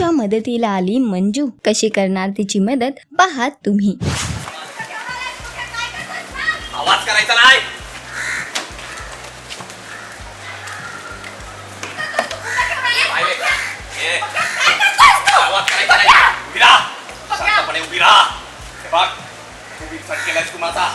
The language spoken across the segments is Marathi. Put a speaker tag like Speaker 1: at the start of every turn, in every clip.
Speaker 1: मंजूच्या मदतीला आली मंजू. कशी करणार तिची मदत? पाहात तुम्ही.
Speaker 2: आवाज करायचा नाही. उभी राहा. उभी राहा. हे बघ, तू तू माझा.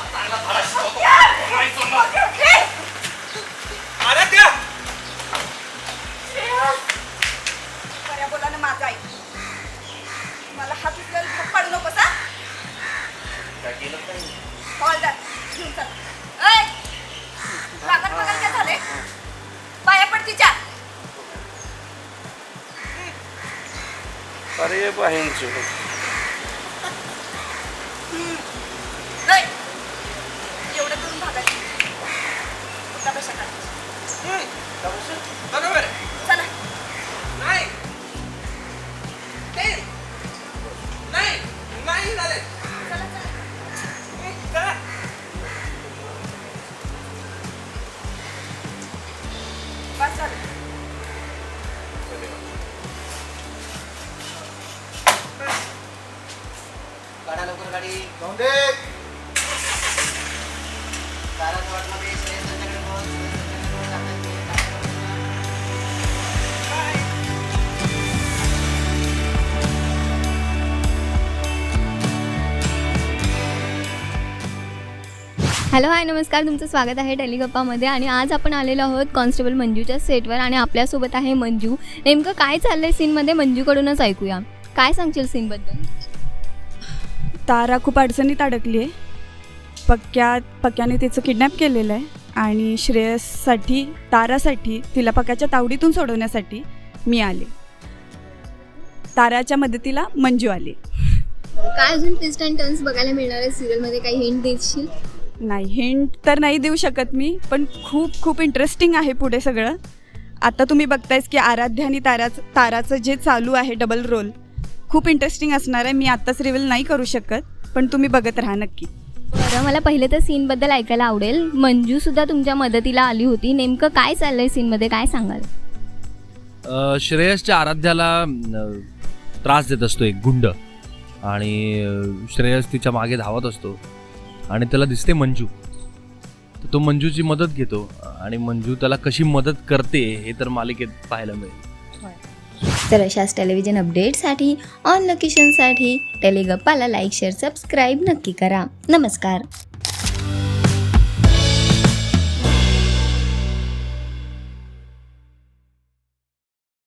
Speaker 3: আরে বাহিন
Speaker 4: गाड्या लवकर गाडी.
Speaker 5: जाऊन दे.
Speaker 1: हॅलो हाय नमस्कार. तुमचं स्वागत आहे टेलिगप्पामध्ये आणि आज आपण आलेलो आहोत कॉन्स्टेबल मंजूच्या सेटवर आणि आपल्यासोबत आहे मंजू. नेमकं काय चाललंय सीनमध्ये मंजूकडूनच ऐकूया. काय सांगशील सीनबद्दल
Speaker 6: तारा खूप अडचणीत अडकली आहे. पक्क्या पक्क्याने तिचं किडनॅप केलेलं आहे. आणि श्रेयससाठी तारासाठी तिला पक्क्याच्या तावडीतून सोडवण्यासाठी मी आले. ताराच्या मदतीला मंजू आली.
Speaker 1: काय अजून ट्विस्ट अँड टर्न्स बघायला मिळणार आहे सिरियलमध्ये काही हिंट देशील?
Speaker 6: नाही हिंट तर नाही देऊ शकत मी पण खूप खूप इंटरेस्टिंग आहे पुढे सगळं. आता तुम्ही बघतायच की आराध्य आणि ताराचं ताराचं जे चालू आहे डबल रोल खूप इंटरेस्टिंग असणार आहे. मी आत्ताच रिव्हील नाही करू शकत पण तुम्ही बघत राहा नक्की.
Speaker 1: बरं मला पहिले तर सीनबद्दल ऐकायला आवडेल. मंजू सुद्धा तुमच्या मदतीला आली होती. नेमकं काय चाललंय सीनमध्ये काय सांगाल?
Speaker 7: अ, श्रेयसच्या आराध्याला अ, त्रास देत असतो एक गुंड. आणि अ, श्रेयस तिच्यामागे धावत असतो. आणि त्याला दिसते मंजू. तर तो मंजूची मदत घेतो. आणि मंजू त्याला कशी मदत करते हे तर मालिकेत पाहायला मिळेल.
Speaker 1: तर अशाच टेलिव्हिजन अपडेटसाठी ऑन लोकेशनसाठी टेलिगप्पाला लाईक शेअर सबस्क्राईब नक्की करा. नमस्कार.